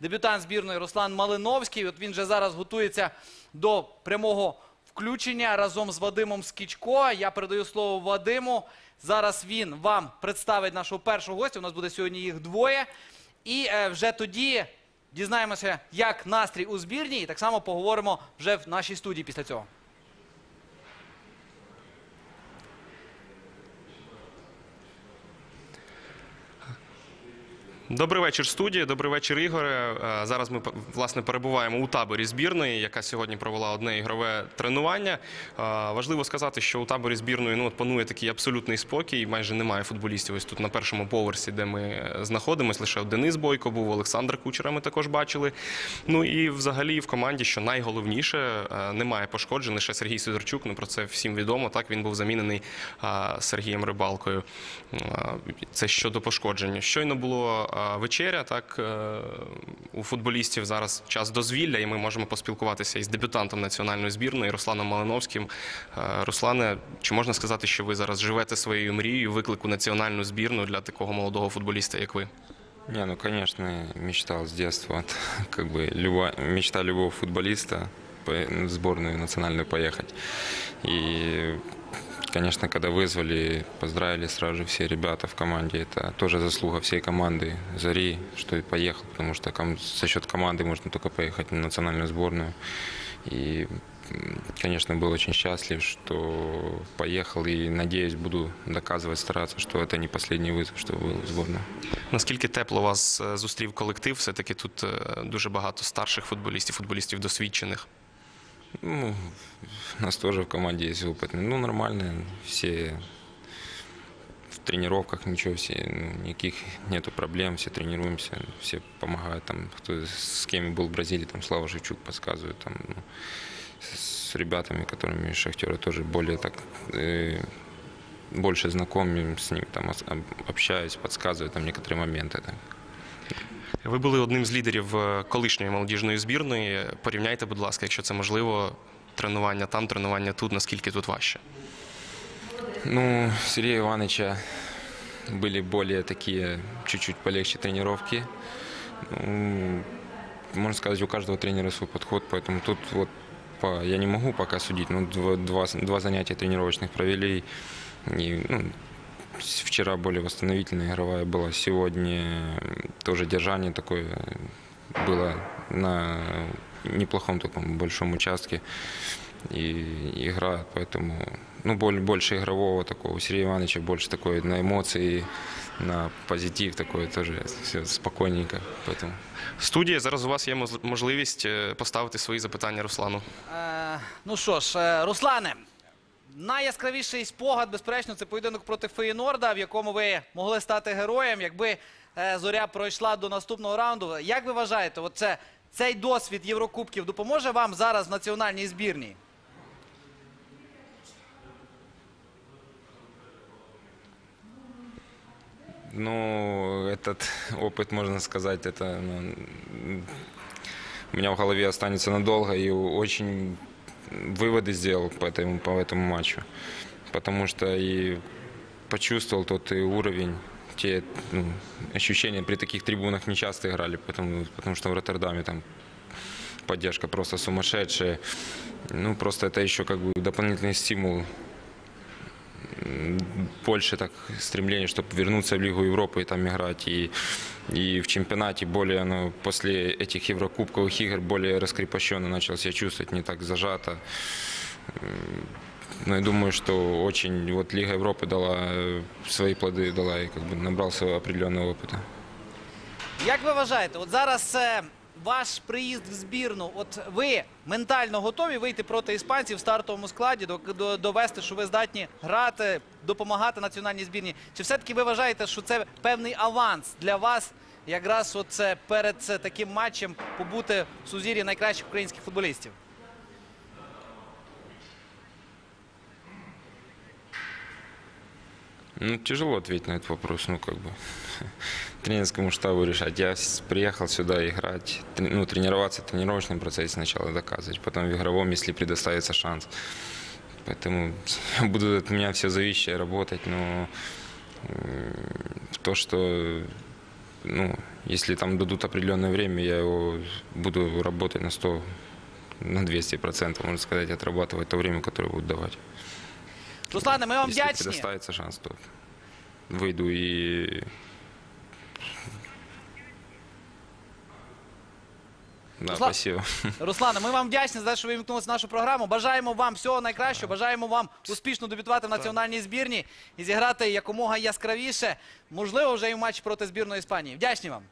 дебютант збірної Руслан Малиновський. От він же зараз готується до прямого включення разом з Вадимом Скічко. Я передаю слово Вадиму. Зараз він вам представить нашого першого гостя. У нас буде сьогодні їх двоє. І е, вже тоді дізнаємося, як настрій у збірні, і так само поговоримо вже в нашій студії після цього. Добрий вечір, студія. Добрий вечір, Ігоре. Е, Зараз ми власне перебуваємо у таборі збірної, яка сьогодні провела одне ігрове тренування. Е, Важливо сказати, що у таборі збірної ну панує такий абсолютний спокій. Майже немає футболістів. Ось тут на першому поверсі, де ми е, знаходимося, лише Денис Бойко був, Олександр Кучера. Ми також бачили. Ну і взагалі в команді, що найголовніше, немає пошкоджень. Лише Сергій Сидорчук. Ну про це всім відомо. Так він був замінений Сергієм Рибалкою. Це щодо пошкоджень. Щойно було вечеря. Так е, у футболістів зараз час дозвілля, і ми можемо поспілкуватися із дебютантом національної збірної Русланом Малиновським. Е, Руслане, чи можна сказати, що ви зараз живете своєю мрією виклику національну збірну для такого молодого футболіста, як ви? Не, ну конечно, мечтал с детства. Как бы любая, мечта любого футболиста по- в сборную национальную поехать. И, конечно, когда вызвали, поздравили сразу же все ребята в команде. Это тоже заслуга всей команды Зари, что и поехал, потому что ком- за счет команды можно только поехать на национальную сборную. И, м, конечно, был очень счастлив, что поехал и, надеюсь, буду доказывать, стараться, что это не последний вызов, что был в сборную. Наскільки тепло вас е, зустрів колектив? Все-таки тут е, дуже багато старших футболістів, футболістів досвідчених. Ну, у нас тоже в команде есть опытные. Ну, нормально, все в тренировках ничего, все, ну, никаких нету проблем, все тренируемся, все помогают. Там, кто с кем был в Бразилии, там Слава Живчук подсказывает. Там, ну, с ребятами, которыми шахтеры тоже более так э, больше знакомы с ними, там общаюсь, подсказывают там некоторые моменты. Так. Ви були одним з лідерів е, колишньої молодіжної збірної. Порівняйте, будь ласка, якщо це можливо, тренування там, тренування тут, наскільки тут важче. Ну, Сергея Ивановича были более такие, чуть-чуть полегче тренировки. Ну, можно сказать, у каждого тренера свой подход, поэтому тут вот по, я не могу пока судить, но два, два, два занятия тренировочных провели. И, ну, с- вчера более восстановительная игровая была, сегодня тоже держание такое было на неплохом таком большом участке и игра, поэтому ну, боль- больше игрового такого. У Сергея Ивановича больше такой на эмоции, на позитив такой тоже все спокойненько. Поэтому Студія, зараз у вас є моз- можливість е, поставити свої запитання Руслану. Е, ну що ж, е, Руслане, найяскравіший спогад, безперечно, це поєдинок проти Феєнорда, в якому ви могли стати героєм, якби е, зоря пройшла до наступного раунду. Як ви вважаєте, от це, цей досвід Єврокубків допоможе вам зараз в національній збірній? Ну, этот опыт, можно сказать, это ну, у меня в голове останется надолго и очень выводы сделал по этому, по этому матчу. Потому что и почувствовал тот и уровень, те ну, ощущения при таких трибунах не часто играли, потому, потому что в Роттердаме там поддержка просто сумасшедшая. Ну, просто это еще как бы дополнительный стимул больше так стремление, чтобы вернуться в Лигу Европы и там играть. И, и в чемпионате более, ну, после этих еврокубковых игр более раскрепощенно начал себя чувствовать, не так зажато. М, Но я думаю, что очень вот Лига Европы дала э, свои плоды, дала и как бы набрался определенного опыта. Як ви вважаєте, от зараз е, ваш приїзд в збірну, от ви ментально готові вийти проти іспанців в стартовому складі, до, до- довести, що ви здатні грати, допомагати національній збірні? Чи все-таки ви вважаєте, що це певний аванс для вас, якраз оце перед таким матчем побути в сузір'ї найкращих українських футболістів? Ну, тяжело ответить на этот вопрос, ну, как бы, тренерскому штабу решать. Я с- приехал сюда играть, трени- ну, тренироваться в тренировочном процессе сначала доказывать, потом в игровом, если предоставится шанс. Поэтому буду от меня все зависящее работать, но м, в то, что ну, Если там дадут определенное время, я его буду работать на 100, на 200 процентов, можно сказать, отрабатывать то время, которое будут давать. Руслане, ми вам Если вдячні. шанс, то выйду и... Да, Руслан- спасибо. Руслане, ми вам вдячні за те, що ви вімкнулися в нашу програму. Бажаємо вам всього найкращого. Бажаємо вам успішно дебютувати в національній збірні і зіграти якомога яскравіше. Можливо, вже і в матчі проти збірної Іспанії. Вдячні вам.